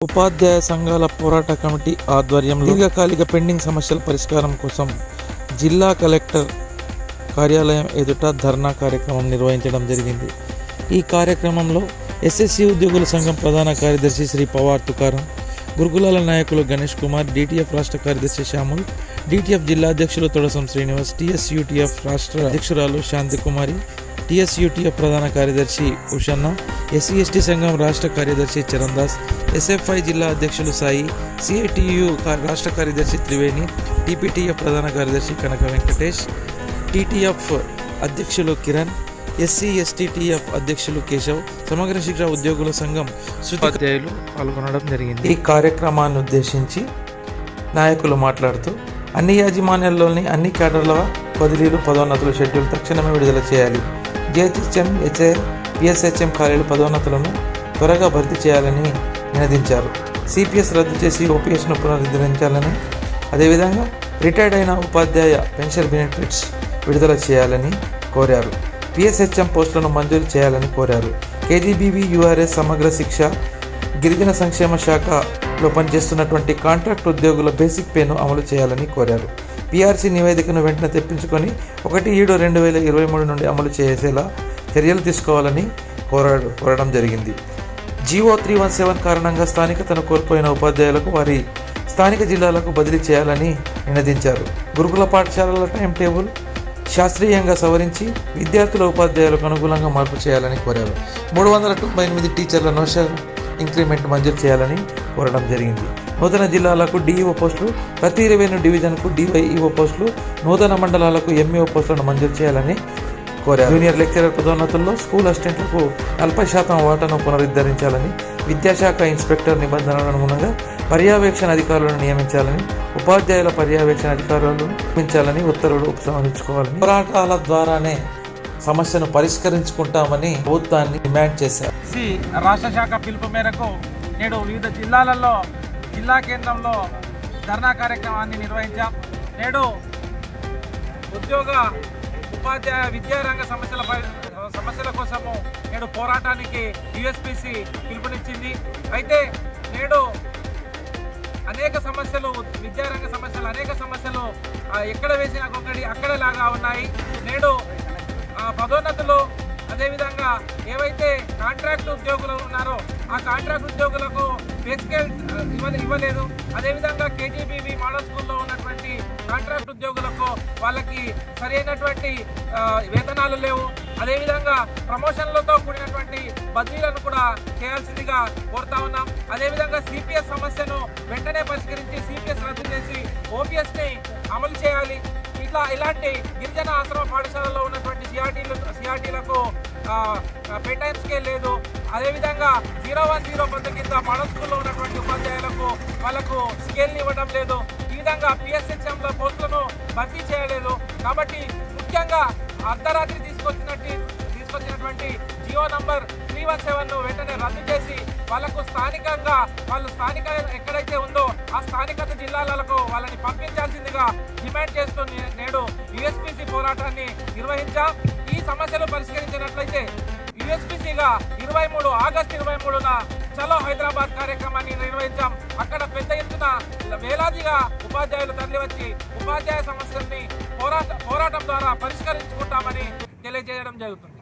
ఉపాధ్యాయ సంఘాల పోరాట కమిటీ ఆధ్వర్యంలో దీర్ఘకాలిక పెండింగ్ సమస్యల పరిష్కారం కోసం జిల్లా కలెక్టర్ కార్యాలయం ఎదుట ధర్నా కార్యక్రమం నిర్వహించడం జరిగింది. ఈ కార్యక్రమంలో ఎస్ఎస్సి ఉద్యోగుల సంఘం ప్రధాన కార్యదర్శి శ్రీ పవార్ తుకారం గురుకులాల నాయకులు గణేష్ కుమార్ డిటిఎఫ్ రాష్ట్ర కార్యదర్శి శ్యాముల్ డిటిఎఫ్ జిల్లా అధ్యక్షులు తొడసం శ్రీనివాస్ టిఎస్యుటిఎఫ్ రాష్ట్ర అధ్యక్షురాలు శాంతికుమారి టిఎస్యుటిఎఫ్ ప్రధాన కార్యదర్శి ఉషన్న ఎస్సీ ఎస్టీ సంఘం రాష్ట్ర కార్యదర్శి చరణ్ దాస్ ఎస్ఎఫ్ఐ జిల్లా అధ్యక్షులు సాయి సిఐటియు రాష్ట్ర కార్యదర్శి త్రివేణి టిపిటిఎఫ్ ప్రధాన కార్యదర్శి కనక వెంకటేష్ టీటీఎఫ్ అధ్యక్షులు కిరణ్ ఎస్సీ ఎస్టీటీఎఫ్ అధ్యక్షులు కేశవ్ సమగ్ర శిక్ష ఉద్యోగుల సంఘం ఉపాధ్యాయులు పాల్గొనడం జరిగింది. ఈ కార్యక్రమాన్ని ఉద్దేశించి నాయకులు మాట్లాడుతూ అన్ని యాజమాన్యాల్లోని అన్ని క్యాడర్ల బదిలీలు పదోన్నతుల షెడ్యూల్ తక్షణమే విడుదల చేయాలి. జిహెచ్ఎం హెచ్ఏ పిఎస్హెచ్ఎం ఖాళీలు పదోన్నతులను త్వరగా భర్తీ చేయాలని నినదించారు. సిపిఎస్ రద్దు చేసి ఓపీఎస్ను పునరుద్ధరించాలని అదేవిధంగా రిటైర్డ్ అయిన ఉపాధ్యాయ పెన్షన్ బెనిఫిట్స్ విడుదల చేయాలని కోరారు. పిఎస్హెచ్ఎం పోస్టులను మంజూరు చేయాలని కోరారు. కేజీబీవీ యూఆర్ఎస్ సమగ్ర శిక్ష గిరిజన సంక్షేమ శాఖలో పనిచేస్తున్నటువంటి కాంట్రాక్ట్ ఉద్యోగుల బేసిక్ పేను అమలు చేయాలని కోరారు. పీఆర్సీ నివేదికను వెంటనే తెప్పించుకొని ఒకటి ఏడు రెండు వేల ఇరవై మూడు నుండి అమలు చేసేలా చర్యలు తీసుకోవాలని కోరాడు కోరడం జరిగింది. జీవో త్రీ వన్ సెవెన్ కారణంగా స్థానికతను కోల్పోయిన ఉపాధ్యాయులకు వారి స్థానిక జిల్లాలకు బదిలీ చేయాలని నినదించారు. గురుకుల పాఠశాలల టైం టేబుల్ శాస్త్రీయంగా సవరించి విద్యార్థుల ఉపాధ్యాయులకు అనుకూలంగా మార్పు చేయాలని కోరారు. మూడు వందల తొంభై ఎనిమిది టీచర్ల నోషల్ ఇంక్రిమెంట్ మంజూరు చేయాలని కోరడం జరిగింది. నూతన జిల్లాలకు డిఈఓ పోస్టులు ప్రతి రెవెన్యూ డివిజన్కు డివైఈఓ పోస్టులు నూతన మండలాలకు ఎంఈఓ పోస్టులను మంజూరు చేయాలని కోరారు. జూనియర్ లెక్చరర్ పదోన్నతుల్లో స్కూల్ అసిస్టెంట్లకు నలభై శాతం వాటాను పునరుద్ధరించాలని విద్యాశాఖ ఇన్స్పెక్టర్ నిబంధనల అనుగుణంగా పర్యవేక్షణ అధికారులను నియమించాలని ఉపాధ్యాయుల పర్యవేక్షణ అధికారులను నియమించాలని ఉత్తర్వులు ఉపసంహరించుకోవాలని. పోరాటాల ద్వారానే సమస్యను పరిష్కరించుకుంటామని ప్రభుత్వాన్ని డిమాండ్ చేశారు. సి రాష్ట్ర శాఖ పిలుపు మేరకు నేడు వివిధ జిల్లాలలో జిల్లా కేంద్రంలో ధర్నా కార్యక్రమాన్ని నిర్వహించాం. నేడు ఉద్యోగ ఉపాధ్యాయ విద్యారంగ సమస్యల సమస్యల కోసము నేడు పోరాటానికి యుఎస్పిసి పిలుపునిచ్చింది. అయితే నేడు అనేక సమస్యలు విద్యారంగ సమస్యలు అనేక సమస్యలు ఎక్కడ వేసినా గొంగడి అక్కడలాగా ఉన్నాయి. నేడు పదోన్నతులు అదేవిధంగా ఏవైతే కాంట్రాక్ట్ ఉద్యోగులు ఉన్నారో ఆ కాంట్రాక్ట్ ఉద్యోగులకు బేసికల్ ఇవ్వ ఇవ్వలేదు. అదేవిధంగా కేజీబీవి మోడల్ స్కూల్లో ఉన్నటువంటి కాంట్రాక్ట్ ఉద్యోగులకు వాళ్ళకి సరైనటువంటి వేతనాలు లేవు. అదేవిధంగా ప్రమోషన్లతో కూడినటువంటి బదిలీలను కూడా చేయాల్సిందిగా కోరుతా ఉన్నాం. అదేవిధంగా సిపిఎస్ సమస్యను వెంటనే పరిష్కరించి సిపిఎస్ రద్దు చేసి ఓపీఎస్ని అమలు చేయాలి. ఇట్లా ఇలాంటి గిరిజన ఆశ్రమ పాఠశాలలో ఉన్నటువంటి సిఆర్టీలు సిఆర్టీలకు పే స్కేల్ లేదు. అదేవిధంగా జీరో వన్ జీరో పద్ధతి కింద మోడల్ స్కూల్లో ఉన్నటువంటి ఉపాధ్యాయులకు వాళ్ళకు స్కేల్ని ఇవ్వడం లేదు. ఈ విధంగా పిఎస్హెచ్ఎంల పోస్టులను భర్తీ చేయలేదు. కాబట్టి ముఖ్యంగా అర్ధరాత్రి తీసుకొచ్చినట్టు తీసుకొచ్చినటువంటి జియో నంబర్ త్రీ వన్ సెవెన్ను వెంటనే రద్దు చేసి వాళ్ళకు స్థానికంగా వాళ్ళు స్థానిక ఎక్కడైతే ఉందో ఆ స్థానికత జిల్లాలకు వాళ్ళని పంపించాల్సిందిగా డిమాండ్ చేస్తూ నేడు యుఎస్పిసి పోరాటాన్ని నిర్వహించాం. ఈ సమస్యలు పరిష్కరించినట్లయితే యుఎస్పిసిగా ఇరవై మూడు ఆగస్టు ఇరవై మూడున చలో హైదరాబాద్ కార్యక్రమాన్ని నిర్వహించాం. అక్కడ పెద్ద ఎత్తున వేలాదిగా ఉపాధ్యాయులు తరలివచ్చి ఉపాధ్యాయ సమస్యల్ని పోరాట పోరాటం ద్వారా పరిష్కరించుకుంటామని తెలియజేయడం జరుగుతుంది.